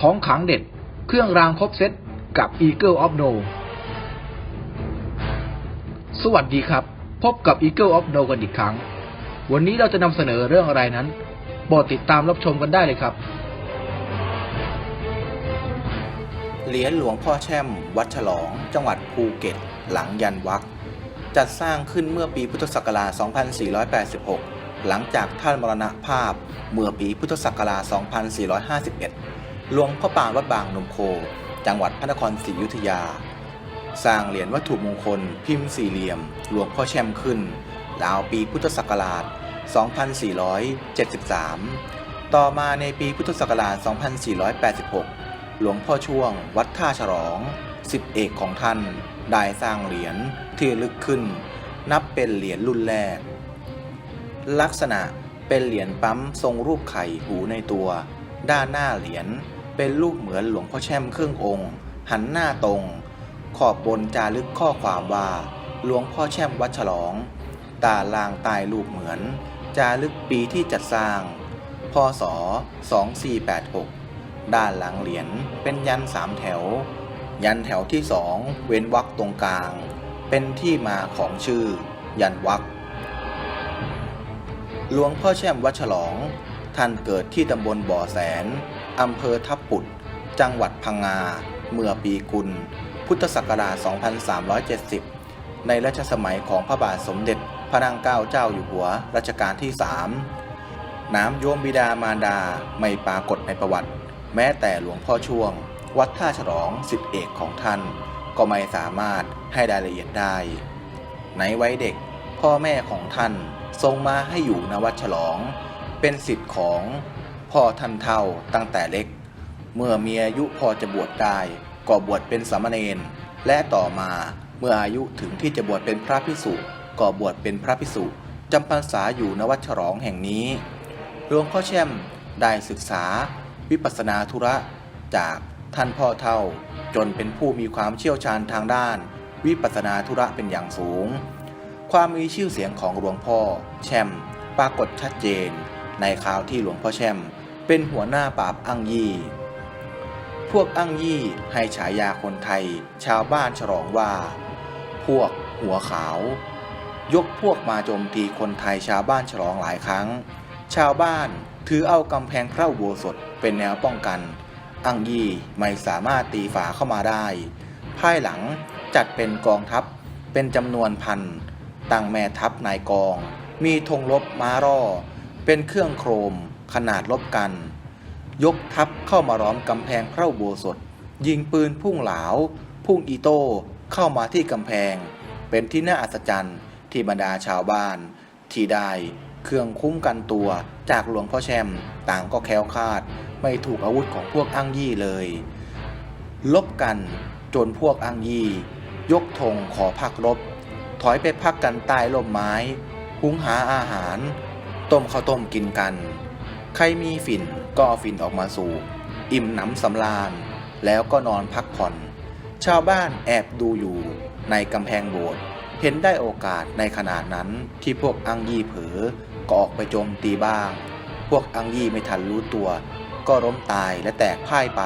ของขังเด็ด เครื่องรางครบเซตกับ Eagle of No สวัสดีครับ พบกับ Eagle of No กันอีกครั้ง วันนี้เราจะนำเสนอเรื่องอะไรนั้นโปรดติดตามรับชมกันได้เลยครับ เหรียญหลวงพ่อแช่ม วัดฉลอง จังหวัดภูเก็ต หลังยันวักจัดสร้างขึ้นเมื่อปีพุทธศักราช 2486 หลังจากท่านมรณภาพเมื่อปีพุทธศักราช 2451 หลวงพ่อปานวัดบางนมโค จังหวัดพระนครศรีอยุธยา สร้างเหรียญวัตถุมงคลพิมพ์สี่เหลี่ยม หลวงพ่อแช่มขึ้นราวปีพุทธศักราช 2473 ต่อมาในปีพุทธศักราช 2486 หลวงพ่อช่วง วัดท่าฉลองสิบเอกของท่านได้สร้างเหรียญที่ลึกขึ้น นับเป็นเหรียญรุ่นแรก ลักษณะเป็นเหรียญปั๊มทรงรูปไข่หูในตัว ด้านหน้าเหรียญ เป็นรูปเหมือนหลวงพ่อแช่มครึ่งองค์ หันหน้าตรง ขอบบนจารึกข้อความว่า หลวงพ่อแช่มวัดฉลอง ตาลางตายรูปเหมือน จารึกปีที่จัดสร้าง พศ 2486 ด้านหลังเหรียญเป็นยันสามแถว ยันแถวที่สองเว้นวรรคตรงกลาง เป็นที่มาของชื่อ ยันวรรคหลวงพ่อแช่มวัดฉลอง ท่านเกิดที่ตำบลบ่อแสน อำเภอทับปุด จังหวัดพังงา เมื่อปีกุล พุทธศักราช 2370 ในรัชสมัยของพระบาทสมเด็จพระนางเก้าเจ้าอยู่หัวรัชกาลที่3น้ำโยมบิดามารดาไม่ปรากฏในประวัติ แม้แต่หลวงพ่อช่วง วัดท่าฉลองสิทธิเอกของท่าน ก็ไม่สามารถให้รายละเอียดได้ ในวัยเด็กพ่อแม่ของท่านทรงมาให้อยู่ณวัดฉลอง เป็นสิทธิ์ของ พ่อท่านเท่าตั้งแต่เล็ก เมื่อมีอายุพอจะบวชได้ก็บวชเป็นสามเณรและต่อมาเมื่ออายุถึงที่จะบวชเป็นพระพิสุก็บวชเป็นพระพิสุจำพรรษาอยู่ณวัดฉลองแห่งนี้หลวงพ่อแช่มได้ศึกษา วิปัสสนาธุระ จากท่านพ่อเท่า จนเป็นผู้มีความเชี่ยวชาญทางด้าน วิปัสสนาธุระเป็นอย่างสูง ความมีชื่อเสียงของหลวงพ่อแช่มปรากฏชัดเจน ในคราวที่หลวงพ่อแช่ม เป็นหัวหน้าปราบอังยี่ พวกอังยี่ให้ฉายาคนไทย ชาวบ้านฉลองว่า พวกหัวขาว ยกพวกมาโจมตีคนไทยชาวบ้านฉลองหลายครั้ง ชาวบ้านถือเอากำแพงพระอุโบสถเป็นแนวป้องกัน อังยี่ไม่สามารถตีฝาเข้ามาได้ ภายหลังจัดเป็นกองทัพเป็นจำนวนพันตั้งแม่ทัพนายกอง มีธงรบม้าร่อ เป็นเครื่องโครม ขนาดลบกัน ยกทัพเข้ามาล้อมกำแพงพระอุโบสถ ยิงปืนพุ่งเหลา พุ่งอีโต้เข้ามาที่กำแพง เป็นที่น่าอัศจรรย์ที่บรรดาชาวบ้าน ที่ได้เครื่องคุ้มกันตัวจากหลวงพ่อแช่มต่างก็แคล้วคลาด ไม่ถูกอาวุธของพวกอังยี่เลย ลบกันจนพวกอังยี่ ยกธงขอพักรบ ถอยไปพักกันใต้ร่มไม้ หุงหาอาหาร ต้มข้าวต้มกินกัน ใครมีฝิ่นก็เอาฝิ่นออกมาสูบอิ่มหนำสำราญ แล้วก็นอนพักผ่อน ชาวบ้านแอบดูอยู่ในกำแพงโบสถ์เห็นได้โอกาสในขนาดนั้นที่พวกอังยี่เผลอก็ออกไปโจมตีบ้าง พวกอังยี่ไม่ทันรู้ตัว ก็ล้มตายและแตกพ่ายไป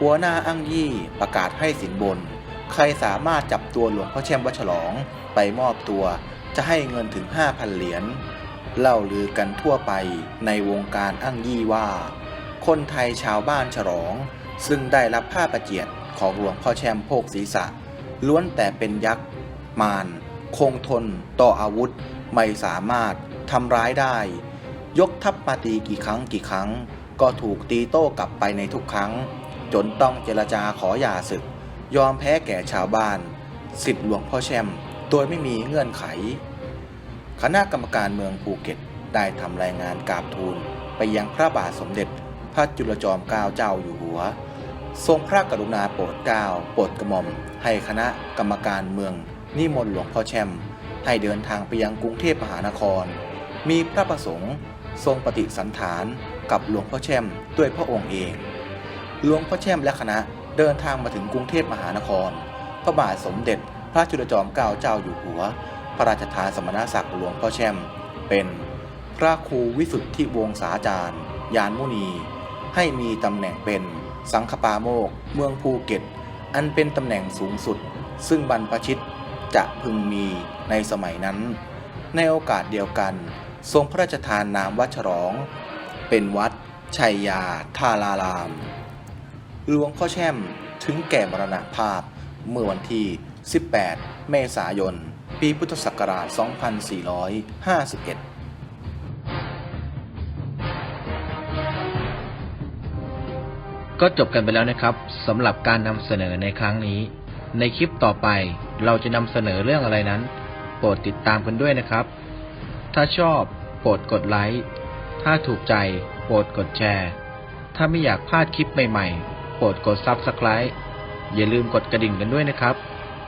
หัวหน้าอังยี่ประกาศให้สินบน ใครสามารถจับตัวหลวงพ่อแช่มวัดฉลองไปมอบตัวจะให้เงินถึง 5,000 เหรียญ เล่าลือกันทั่วไปในวงการอั้งยี่ว่า คนไทยชาวบ้านฉลอง ซึ่งได้รับผ้าประเจียดของหลวงพ่อแชมโพกศีรษะ ล้วนแต่เป็นยักษ์มารคงทน ต่ออาวุธ ไม่สามารถทำร้ายได้ ยกทัพมาตีกี่ครั้งกี่ครั้ง ก็ถูกตีโต้กลับไปในทุกครั้ง จนต้องเจรจาขอหย่าศึก ยอมแพ้แก่ชาวบ้าน สิทธิหลวงพ่อแชมโดยไม่มีเงื่อนไข คณะกรรมการเมืองภูเก็ต ได้ทำรายงานกราบทูลไปยังพระบาทสมเด็จ พระจุลจอมเกล้าเจ้าอยู่หัว ทรงพระกรุณาโปรดเกล้าโปรดกระหม่อม ให้คณะกรรมการเมือง นิมนต์หลวงพ่อแช่มให้เดินทางไปยังกรุงเทพมหานคร มีพระประสงค์ ทรงปฏิสันฐานกับหลวงพ่อแช่มด้วยพระองค์เอง หลวงพ่อแช่มและคณะเดินทางมาถึงกรุงเทพมหานคร พระบาทสมเด็จ พระจุลจอมเกล้าเจ้าอยู่หัว พระราชทานสมณศักดิ์หลวงพ่อแช่ม เป็นพระครูวิสุทธิวงศาจารย์ ยานมุนี ให้มีตำแหน่งเป็นสังฆปาโมก เมืองภูเก็ต อันเป็นตำแหน่งสูงสุด ซึ่งบรรพชิตจะพึงมีในสมัยนั้น ในโอกาสเดียวกัน ทรงพระราชทานนามวัดฉลอง เป็นวัดชัยยาทาราราม หลวงพ่อแช่มถึงแก่มรณภาพเมื่อวันที่ 18 เมษายน ปีพุทธศักราช 2451ก็จบกันไปแล้วนะครับสำหรับการนำเสนอในครั้งนี้ ในคลิปต่อไปเราจะนำเสนอเรื่องอะไรนั้น โปรดติดตามกันด้วยนะครับ ถ้าชอบโปรดกดไลค์ถ้าถูกใจ โปรดกดแชร์ ถ้าไม่อยากพลาดคลิปใหม่ๆ โปรดกด Subscribe อย่าลืมกดกระดิ่งกันด้วยนะครับ